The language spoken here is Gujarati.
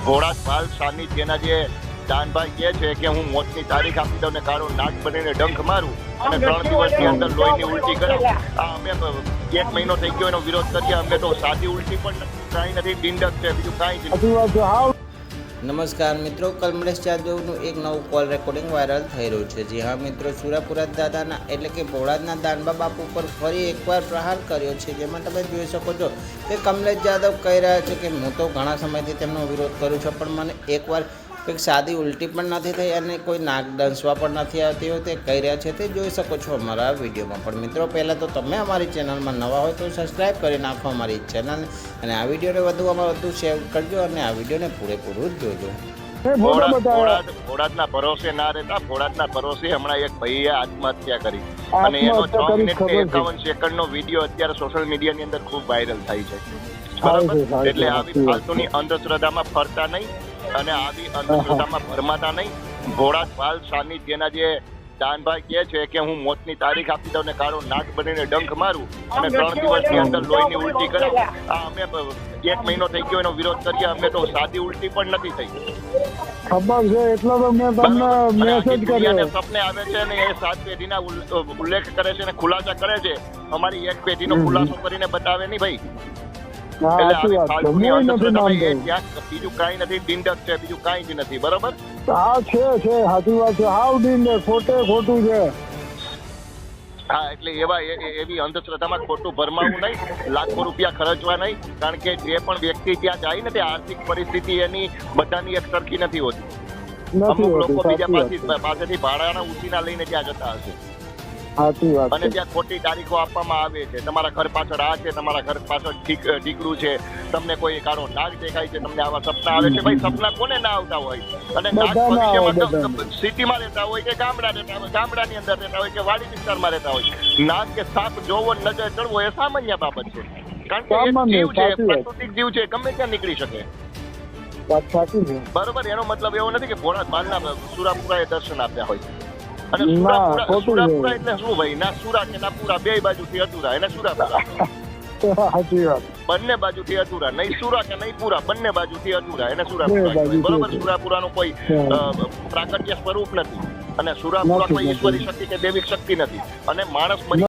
ઘોડા પાલ સાનિધ્યના જે દાનભાઈ કહે છે કે હું મોતની તારીખ આપી દઉં ને કાળો નાક બનીને ડંખ મારું અને ત્રણ દિવસની અંદર લોહીની ઉલટી કરાવું આ અમે એક મહિનો થઈ ગયો એનો વિરોધ કરીએ અમે તો સાદી ઉલટી પણ કાંઈ નથી ડિંડક છે બીજું કાંઈ જ નથી. નમસ્કાર મિત્રો કમલેશ જાદવનું એક નવું કોલ રેકોર્ડિંગ વાયરલ થઈ રહ્યું છે. જી હા મિત્રો, સુરાપુરા દાદાના એટલે કે ભોળાદના દાનબા બાપુ પર ફરી એકવાર પ્રહાર કર્યો છે. જેમાં તમે જોઈ શકો છો કે કમલેશ જાદવ કહી રહ્યા છે કે હું તો ઘણા સમયથી તેમનો વિરોધ કરું છું, પણ મને એકવાર કંઈક સાદી ઉલટી પણ નથી થઈ અને કોઈ નાક દંસવા પણ નથી આવતી હોય તે કહી રહ્યા છે તે જોઈ શકો છો અમારા વિડીયોમાં. પણ મિત્રો પહેલાં તો તમે અમારી ચેનલમાં નવા હોય તો સબસ્ક્રાઈબ કરી નાખો અમારી ચેનલ અને આ વિડીયોને વધુમાં વધુ શેર કરજો અને આ વિડીયોને પૂરેપૂરું જોજો. બતાવ્યા ભોળાદ ભોળાદના ભરોસે ના રહેતા ભોળાદના ભરોસે હમણાં એક ભાઈએ આત્મહત્યા કરી. અને એનો છ મિનિટ ખબર એકાવન સેકન્ડ નો વીડિયો અત્યારે સોશિયલ મીડિયા ની અંદર ખૂબ વાયરલ થાય છે. બરાબર? એટલે આવી ફાલતુની અંધશ્રદ્ધામાં ફરતા નહીં. અને આવી અંધશ્રદ્ધામાં ભરમાતા નહીં. ભોળાદ પાલ સાનિધ્યના જે દાનભાઈ કહે છે કે હું મોતની તારીખ આપી દઉં ને કાળો નાક બનીને ડંખ મારું અને ત્રણ દિવસની અંદર લોહીની ઉલટી કરે આ અમે એક મહિનો થઈ ગયો એનો વિરોધ કરીએ અમે તો સાદી ઉલટી પણ નથી થઈ. ખબર છે એટલે તો મેં તમને મેસેજ કર્યો. સપને આવે છે અને એ સાત પેઢીના ઉલ- ઉલ્લેખ કરે છે અને ખુલાસા કરે છે. અમારી એક પેઢીનો. ખુલાસો કરીને બતાવે નહીં ભાઈ. હા એટલે સાચી આવી વાત છે. ફાલતુની હું નથી અંધશ્રદ્ધા ભાઈ, એ માનતો ત્યાં બીજું કાંઈ નથી ડિંડક છે બીજું કાંઈ જ નથી બરોબર? હા છે છે સાચી વાત છે. હાવ ડીંડે ખોટે ખોટું છે. હા એટલે એવા એવી અંધશ્રદ્ધામાં ખોટું ભરમાવું નહીં લાખો રૂપિયા ખર્ચવા નહીં કારણ કે જે પણ વ્યક્તિ ત્યાં જાય ને તે આર્થિક પરિસ્થિતિ એની બધાની એક સરખી નથી હોતી. અમુક લોકો બીજા પાસેથી ભાડાના ઉછીના લઈને ત્યાં જતા હશે. સાચી વાત અને ત્યાં ખોટી તારીખો આપવામાં આવે છે. તમારા ઘર પાછળ આ છે તમારા ઘર પાછળ દીકરું છે. તમને કોઈ કાળો નાગ દેખાય છે તમને આવા સપના આવે છે. ભાઈ સપના કોને ના આવતા હોય? અને નાગ સિટીમાં રહેતા હોય કે ગામડા રહેતા હોય ગામડાની અંદર રહેતા હોય કે વાડી વિસ્તારમાં રહેતા હોય નાગ કે સાપ જોવો નજર ચડવો એ સામાન્ય બાબત છે. કારણ કે જીવ છે પ્રાકૃતિક જીવ છે ગમે ત્યાં નીકળી શકે. વાત સાચી છે. બરોબર એનો મતલબ એવો નથી કે ભોળા બાલના સુરાપુરાએ દર્શન આપ્યા હોય. અને સુરાપુરા એટલે શું ભાઈ? ના સુરા કે ના પૂરા બે બાજુથી અધૂરા એને સુરાપુરા સાચી વાત. બંને બાજુથી અધૂરા નહીં સુરા કે નહીં પૂરા બંને બાજુથી અધૂરા એને સુરાપુરા. બરોબર. સુરાપુરાનું કોઈ. પ્રાકટ્ય સ્વરૂપ નથી. અને સુરાપુરા કોઈ ઈશ્વરી શક્તિ કે દૈવિક શક્તિ નથી. અને માણસ